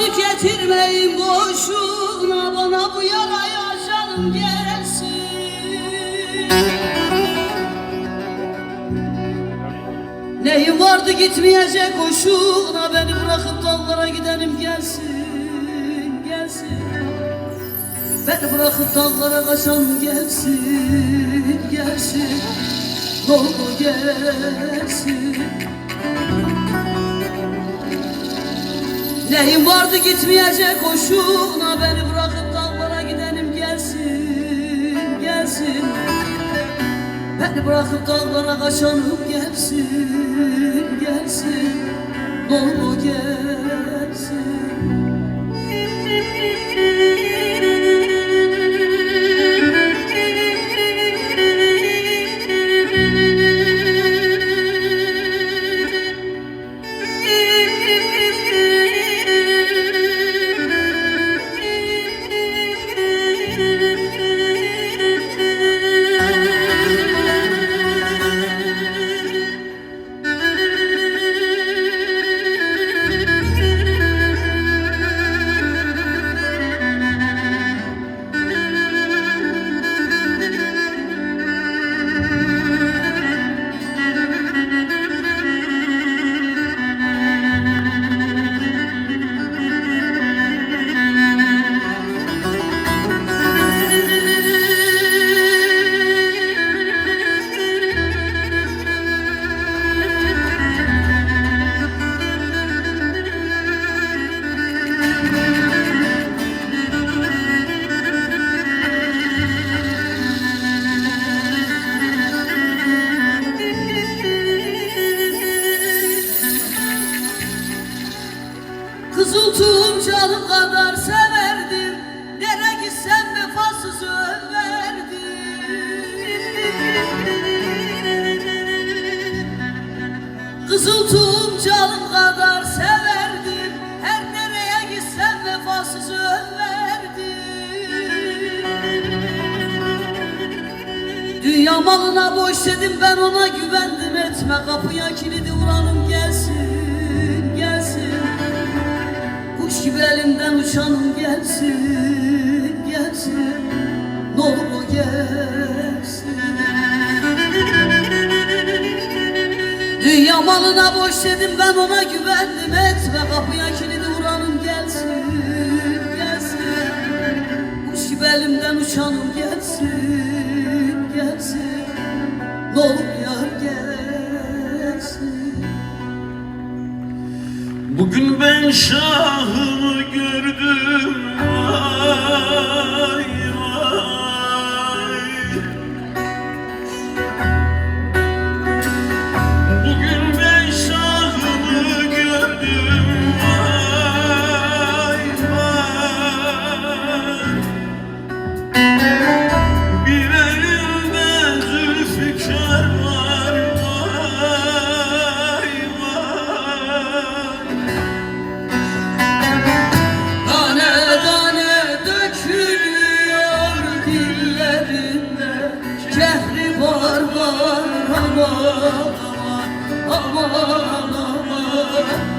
Yük getirmeyin boşuna Bana bu yarayı açalım gelsin. Neyim vardı gitmeyecek hoşuna Beni bırakıp dağlara gidelim gelsin Gelsin. Beni bırakıp dağlara kaçalım gelsin Gelsin. Olur gelsin Neyim vardı gitmeyecek hoşuna Beni bırakıp dağlara gidelim gelsin Gelsin. Beni bırakıp dağlara kaçanım gelsin Gelsin. Ne olur gelsin Tuğum canım kadar severdim Nereye gitsem vefasız överdim Kızıl tuğum canım kadar severdim Her nereye gitsem vefasız överdim Dünya malına boş dedim ben ona güvendim. Etme kapıya kilidi vuranım gelsin gibi elimden uçanım gelsin, gelsin. Ne olur o gelsin. Dünya malına boş dedim ben ona güvendim. Etme kapıya kilidi vuranım gelsin, gelsin. Kuş gibi elimden uçanım gelsin, gelsin. Ne olur yar gelsin. Bugün ben şahımı aman aman aman